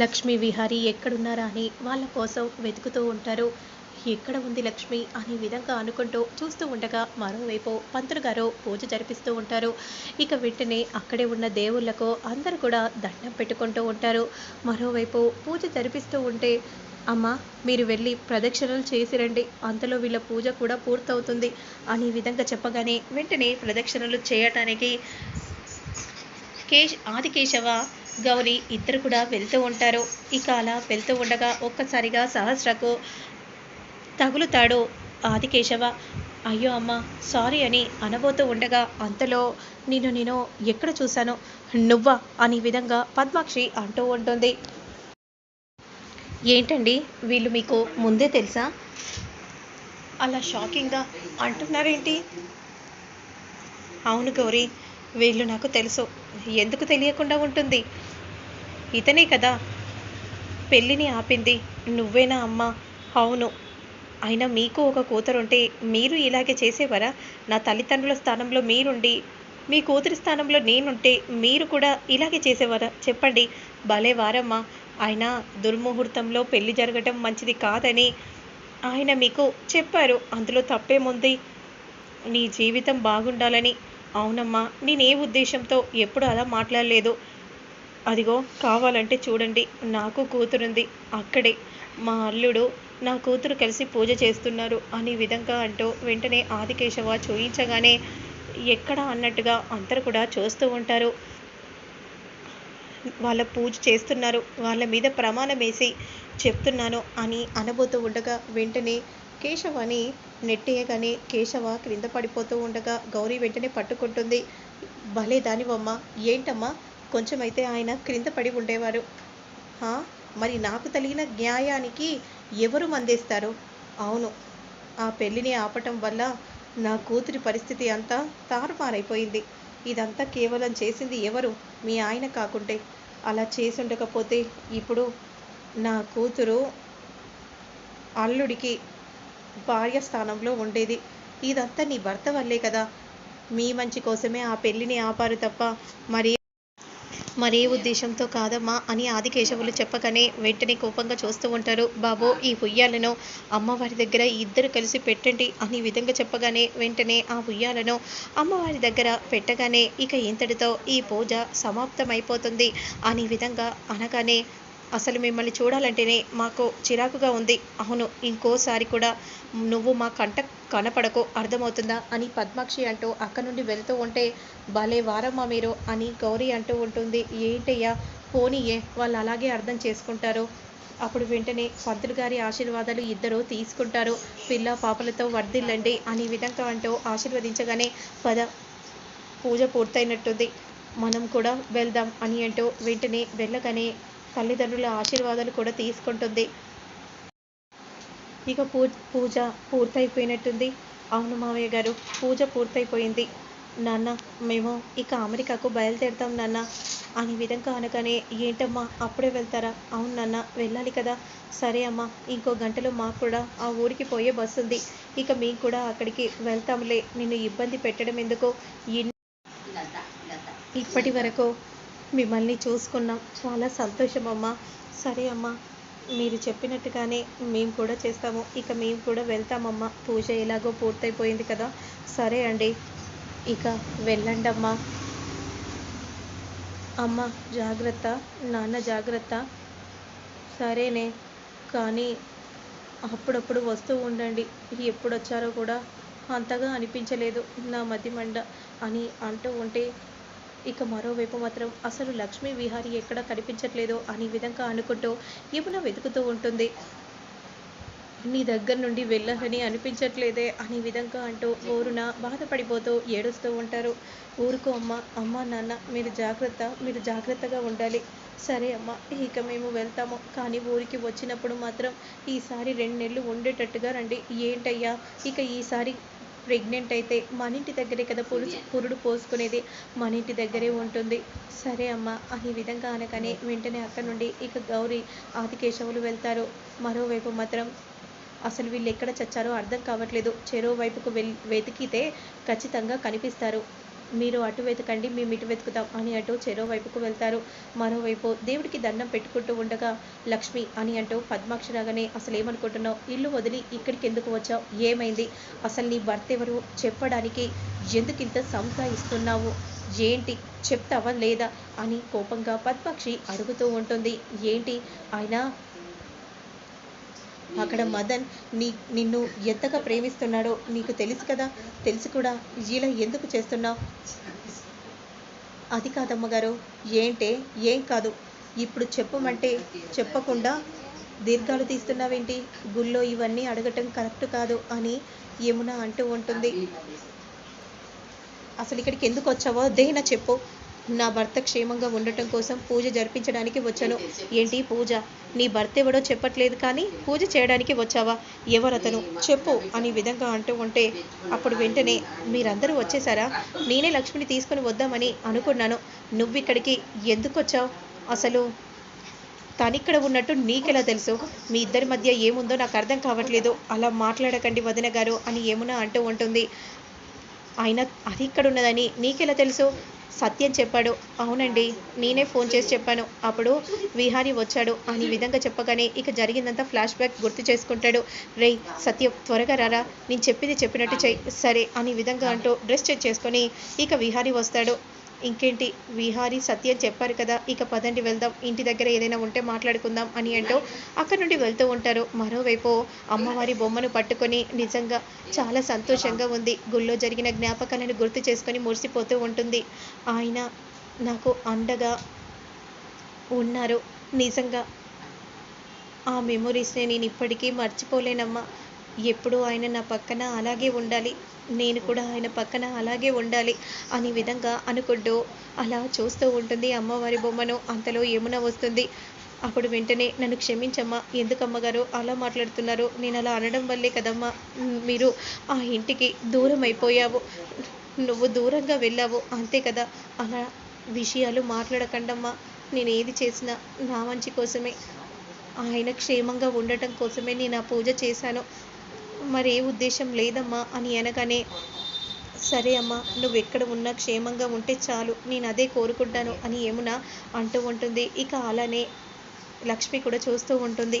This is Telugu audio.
లక్ష్మీ విహారి ఎక్కడున్నారా అని వాళ్ళ కోసం వెతుకుతూ ఉంటారు. ఎక్కడ ఉంది లక్ష్మి అనే విధంగా అనుకుంటూ చూస్తూ ఉండగా మరోవైపు పంతులు గారు పూజ జరిపిస్తూ ఉంటారు. ఇక వెంటనే అక్కడే ఉన్న దేవుళ్ళకు అందరు కూడా దండం పెట్టుకుంటూ ఉంటారు. మరోవైపు పూజ జరిపిస్తూ ఉంటే అమ్మ మీరు వెళ్ళి ప్రదక్షిణలు చేసి రండి. అంతలో వీళ్ళ పూజ కూడా పూర్తవుతుంది అనే విధంగా చెప్పగానే వెంటనే ప్రదక్షిణలు చేయటానికి కేశ్ ఆదికేశవ గౌరీ ఇద్దరు కూడా వెళ్తూ ఉంటారు. ఇక అలా వెళ్తూ ఉండగా ఒక్కసారిగా సహస్రకు తగులుతాడు ఆదికేశవ. అయ్యో అమ్మ సారీ అని అనబోతూ ఉండగా అంతలో నేను నేను ఎక్కడ చూశాను? నువ్వా? అనే విధంగా పద్మాక్షి అంటూ ఉంటుంది. ఏంటండి? వీళ్ళు మీకు ముందే తెలుసా? అలా షాకింగ్గా అంటున్నారేంటి? అవును గౌరీ వీళ్ళు నాకు తెలుసు. ఎందుకు తెలియకుండా ఉంటుంది? ఇతనే కదా. పెళ్ళిని ఆపింది. నువ్వేనా అమ్మా? అవును. అయినా మీకు ఒక కూతురుంటే మీరు ఇలాగే చేసేవారా? నా తల్లిదండ్రుల స్థానంలో మీరుండి మీ కూతురి స్థానంలో నేనుంటే మీరు కూడా ఇలాగే చేసేవారా? చెప్పండి. భలే వారమ్మా. ఆయన దుర్ముహూర్తంలో పెళ్ళి జరగటం మంచిది కాదని ఆయన మీకు చెప్పారు. అందులో తప్పేముంది? నీ జీవితం బాగుండాలని. అవునమ్మా. నేనే ఉద్దేశంతో ఎప్పుడు అలా మాట్లాడలేదు. అదిగో కావాలంటే చూడండి. నాకు కూతురుంది. అక్కడే. మా అల్లుడు నా కూతురు కలిసి పూజ చేస్తున్నారు అనే విధంగా అంటూ వెంటనే ఆదికేశవ చూయించగానే ఎక్కడ అన్నట్టుగా అందరు కూడా చూస్తూ ఉంటారు. వాళ్ళ పూజ చేస్తున్నారు. వాళ్ళ మీద ప్రమాణం వేసి చెప్తున్నాను అని అనబోతూ ఉండగా వెంటనే కేశవని నెట్టేయగానే కేశవ క్రింద పడిపోతూ ఉండగా గౌరీ వెంటనే పట్టుకుంటుంది. భలే దానివమ్మ. ఏంటమ్మా? కొంచెమైతే ఆయన క్రింద పడి ఉండేవారు. "హా? మరి నాకు తగిలిన న్యాయానికి ఎవరు మందేస్తారు? అవును ఆ పెళ్ళిని ఆపటం వల్ల నా కూతురి పరిస్థితి అంతా తారుమారైపోయింది. ఇదంతా కేవలం చేసింది ఎవరు? మీ ఆయన కాకుంటే. అలా చేసి ఉండకపోతే ఇప్పుడు నా కూతురు అల్లుడికి భార్య స్థానంలో ఉండేది. ఇదంతా నీ భర్త వల్లే కదా. మీ మంచి కోసమే ఆ పెళ్ళిని ఆపారు తప్ప మరి మరే ఉద్దేశంతో కాదమ్మా అని ఆదికేశవులు చెప్పగానే వెంటనే కోపంగా చూస్తూ ఉంటారు. బాబు ఈ ఉయ్యాలను అమ్మవారి దగ్గర ఇద్దరు కలిసి పెట్టండి అని విధంగా చెప్పగానే వెంటనే ఆ ఉయ్యాలను అమ్మవారి దగ్గర పెట్టగానే ఇక ఇంతటితో ఈ పూజ సమాప్తమైపోతుంది అనే విధంగా అనగానే అసలు మిమ్మల్ని చూడాలంటేనే మాకు చిరాకుగా ఉంది. అవును ఇంకోసారి కూడా నువ్వు మా కంట కనపడకు అర్థమవుతుందా? అని పద్మాక్షి అంటూ అక్క నుండి వెళ్తూ ఉంటే భలే వారమ్మా మీరు అని గౌరీ అంటూ ఉంటుంది. ఏంటయ్యా? పోనీయే వాళ్ళు అలాగే అర్థం చేసుకుంటారు. అప్పుడు వెంటనే పంతులు గారి ఆశీర్వాదాలు ఇద్దరు తీసుకుంటారు. పిల్ల పాపలతో వర్ధిల్లండి అనే విధంగా అంటూ ఆశీర్వదించగానే పద పూజ పూర్తయినట్టుంది. మనం కూడా వెళ్దాం అని అంటూ వెంటనే వెళ్ళగానే తల్లిదండ్రుల ఆశీర్వాదాలు కూడా తీసుకుంటుంది. ఇక పూ పూజ పూర్తయిపోయినట్టుంది. అవును మావయ్య గారు పూజ పూర్తయిపోయింది. నాన్న మేము ఇక అమెరికాకు బయలుదేరుతాం నాన్న. అనే విధంగా అనగానే ఏంటమ్మా అప్పుడే వెళ్తారా? అవును నాన్న వెళ్ళాలి కదా. సరే అమ్మా ఇంకో గంటలో మాకు కూడా ఆ ఊరికి పోయే బస్సు ఉంది. ఇక మేము కూడా అక్కడికి వెళ్తాంలే. నిన్ను ఇబ్బంది పెట్టడం ఎందుకు? ఇప్పటి వరకు మిమ్మల్ని చూసుకున్నాం. చాలా సంతోషం అమ్మా. సరే అమ్మా మీరు చెప్పినట్టుగానే మేము కూడా చేస్తాము. ఇక మేము కూడా వెళ్తామమ్మా పూజ ఎలాగో పూర్తయిపోయింది కదా. సరే అండి. ఇక వెళ్ళండి అమ్మా. అమ్మ జాగ్రత్త. నాన్న జాగ్రత్త. సరేనే. కానీ అప్పుడప్పుడు వస్తూ ఉండండి. ఎప్పుడు వచ్చారో కూడా అంతగా అనిపించలేదు. నా మధ్య మండ అని అంటూ ఉంటే ఇక మరోవైపు మాత్రం అసలు లక్ష్మీ విహారి ఎక్కడ కనిపించట్లేదు అనే విధంగా అనుకుంటూ యమున వెతుకుతూ ఉంటుంది. నీ దగ్గర నుండి వెళ్ళాలని అనిపించట్లేదే అనే విధంగా అంటూ ఊరున బాధపడిపోతూ ఏడుస్తూ ఉంటారు. ఊరుకో అమ్మ అమ్మ నాన్న మీరు జాగ్రత్త మీరు జాగ్రత్తగా ఉండాలి. సరే అమ్మ ఇక మేము వెళ్తాము. కానీ ఊరికి వచ్చినప్పుడు మాత్రం ఈసారి రెండు నెలలు ఉండేటట్టుగా రండి. ఏంటయ్యా? ఇక ఈసారి ప్రెగ్నెంట్ అయితే మన ఇంటి దగ్గరే కదా పురుడు పురుడు పోసుకునేది. మన ఇంటి దగ్గరే ఉంటుంది. సరే అమ్మ అనే విధంగా అనగానే వెంటనే అక్కడ నుండి ఇక గౌరీ ఆదికేశవులు వెళ్తారు. మరోవైపు మాత్రం అసలు వీళ్ళు ఎక్కడ చచ్చారో అర్థం కావట్లేదు. చెరో వైపుకు వెతికితే ఖచ్చితంగా కనిపిస్తారు. మీరు అటు వెతకండి మేము ఇటు వెతుకుతాం అని అంటూ చెరో వైపుకు వెళ్తారు. మరోవైపు దేవుడికి దండం పెట్టుకుంటూ ఉండగా లక్ష్మి అని అంటూ పద్మాక్షి రాగానే అసలు ఏమనుకుంటున్నావు ఇల్లు వదిలి ఇక్కడికి ఎందుకు వచ్చావు? ఏమైంది? అసలు నీ భర్త ఎవరు? చెప్పడానికి ఎందుకు ఇంత సంతాయిస్తున్నావు ఏంటి? చెప్తావా లేదా? అని కోపంగా పద్మాక్షి అడుగుతూ ఉంటుంది. ఏంటి? ఆయన అక్కడ మదన్ నీ నిన్ను ఎంతగా ప్రేమిస్తున్నాడో నీకు తెలుసు కదా తెలుసు కూడా. ఇలా ఎందుకు చేస్తున్నావు? అది కాదమ్మగారు ఏంటే ఏం కాదు. ఇప్పుడు చెప్పమంటే చెప్పకుండా దీర్ఘాలు తీస్తున్నావేంటి? గుళ్ళో ఇవన్నీ అడగటం కరెక్ట్ కాదు అని యమున అంటూ ఉంటుంది. అసలు ఇక్కడికి ఎందుకు వచ్చావో దేన చెప్పు. నా భర్త క్షేమంగా ఉండటం కోసం పూజ జరిపించడానికి వచ్చాను. ఏంటి పూజ? నీ భర్త ఎవడో చెప్పట్లేదు కానీ పూజ చేయడానికి వచ్చావా? ఎవరతను? చెప్పు అని విధంగా అంటూ ఉంటే అప్పుడు వెంటనే మీరందరూ వచ్చేసారా? నేనే లక్ష్మిని తీసుకుని వద్దామని అనుకున్నాను. నువ్వు ఇక్కడికి ఎందుకు వచ్చావు? అసలు తనిక్కడ ఉన్నట్టు నీకెలా తెలుసు? మీ ఇద్దరి మధ్య ఏముందో నాకు అర్థం కావట్లేదు. అలా మాట్లాడకండి వదిన గారు అని యమున అంటూ ఉంటుంది. ఆయన అది ఇక్కడ ఉన్నదని నీకెలా తెలుసు? సత్యం చెప్పాడు. అవునండి నేనే ఫోన్ చేసి చెప్పాను. అప్పుడు విహారీ వచ్చాడు. అని విధంగా చెప్పగానే ఇక జరిగిందంతా ఫ్లాష్ బ్యాక్ గుర్తు చేసుకుంటాడు. రేయ్ సత్యం త్వరగా రారా. నేను చెప్పింది చెప్పినట్టు చెయ్యి సరే అని విధంగా అంటూ డ్రెస్ చెక్ చేసుకొని ఇక విహారీ వస్తాడు. ఇంకేంటి? విహారి సత్యం చెప్పారు కదా ఇక పదండి వెళ్దాం ఇంటి దగ్గర ఏదైనా ఉంటే మాట్లాడుకుందాం అని అంటూ అక్కడ నుండి వెళ్తూ ఉంటారు. మరోవైపు అమ్మవారి బొమ్మను పట్టుకొని నిజంగా చాలా సంతోషంగా ఉంది. గుళ్ళో జరిగిన జ్ఞాపకాలను గుర్తు చేసుకొని మురిసిపోతూ ఉంటుంది. ఆయన నాకు అండగా ఉన్నారు. నిజంగా ఆ మెమొరీస్ని నేను ఇప్పటికీ మర్చిపోలేనమ్మా. ఎప్పుడూ ఆయన నా పక్కన అలాగే ఉండాలి. నేను కూడా ఆయన పక్కన అలాగే ఉండాలి అనే విధంగా అనుకుంటూ అలా చూస్తూ ఉంటుంది అమ్మవారి బొమ్మను. అంతలో యమున వస్తుంది. అప్పుడు వెంటనే నన్ను క్షమించమ్మా. ఎందుకమ్మ గారు అలా మాట్లాడుతున్నారు? నేను అలా అనడం వల్లే కదమ్మా. మీరు ఆ ఇంటికి దూరం అయిపోయావు నువ్వు దూరంగా వెళ్ళావు. అంతే కదా. అలా విషయాలు మాట్లాడకండమ్మా. నేను ఏది చేసినా నా మంచి కోసమే. ఆయన క్షేమంగా ఉండటం కోసమే నేను ఆ పూజ చేశాను. మరి ఏ ఉద్దేశం లేదమ్మా అని అనగానే సరే అమ్మా నువ్వు ఎక్కడ ఉన్నా క్షేమంగా ఉంటే చాలు నేను అదే కోరుకుంటాను అని యమున అంటూ ఉంటుంది. ఇక అలానే లక్ష్మి కూడా చూస్తూ ఉంటుంది.